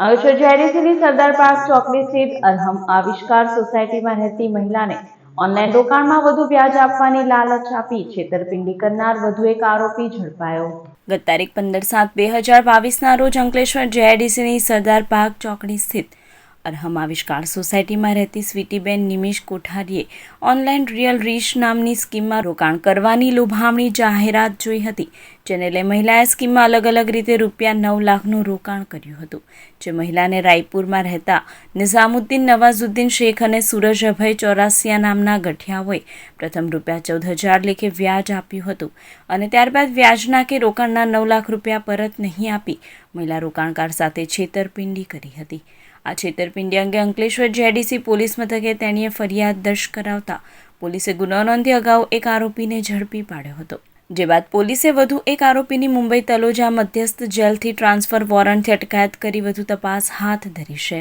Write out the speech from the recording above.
અંકલેશ્વર જેડીસીની સરદાર park ચોકડી સ્થિત અરહમ આવિષ્કાર સોસાયટીમાં રહેતી મહિલાને ઓનલાઈન રોકાણમાં વધુ વ્યાજ આપવાની લાલચ આપી છેતરપિંડી કરનાર વધુ એક આરોપી ઝડપાયો. ગત તારીખ પંદર સાત બે હજાર બાવીસના રોજ અંકલેશ્વર જેઆઈડીસીની સરદાર પાર્ક ચોકડી સ્થિત અરહમ આવિષ્કાર સોસાયટીમાં રહેતી સ્વીટીબેન નિમિષ કોઠારીએ ઓનલાઈન રિયલ રીચ નામની સ્કીમમાં રોકાણ કરવાની લોભામણી જાહેરાત જોઈ હતી, જેને લઈ મહિલાએ સ્કીમમાં અલગ અલગ રીતે રૂપિયા નવ લાખનું રોકાણ કર્યું હતું. જે મહિલાને રાયપુરમાં રહેતા નિઝામુદ્દીન નવાઝુદ્દીન શેખ અને સૂરજભાઈ ચોરાસિયા નામના ગઠિયાઓએ પ્રથમ રૂપિયા ચૌદ હજાર લેખે વ્યાજ આપ્યું હતું અને ત્યારબાદ વ્યાજના કે રોકાણના નવ લાખ રૂપિયા પરત નહીં આપી મહિલા રોકાણકાર સાથે છેતરપિંડી કરી હતી. આ છેતરપિંડી અંગે અંકલેશ્વર જેડીસી પોલીસ મથકે તેણીએ ફરિયાદ દર્જ કરાવતા પોલીસે ગુનો નોંધી અગાઉ એક આરોપીને ઝડપી પાડ્યો હતો. જે બાદ પોલીસે વધુ એક આરોપીની મુંબઈ તલોજા મધ્યસ્થ જેલથી ટ્રાન્સફર વોરંટથી અટકાયત કરી વધુ તપાસ હાથ ધરી છે.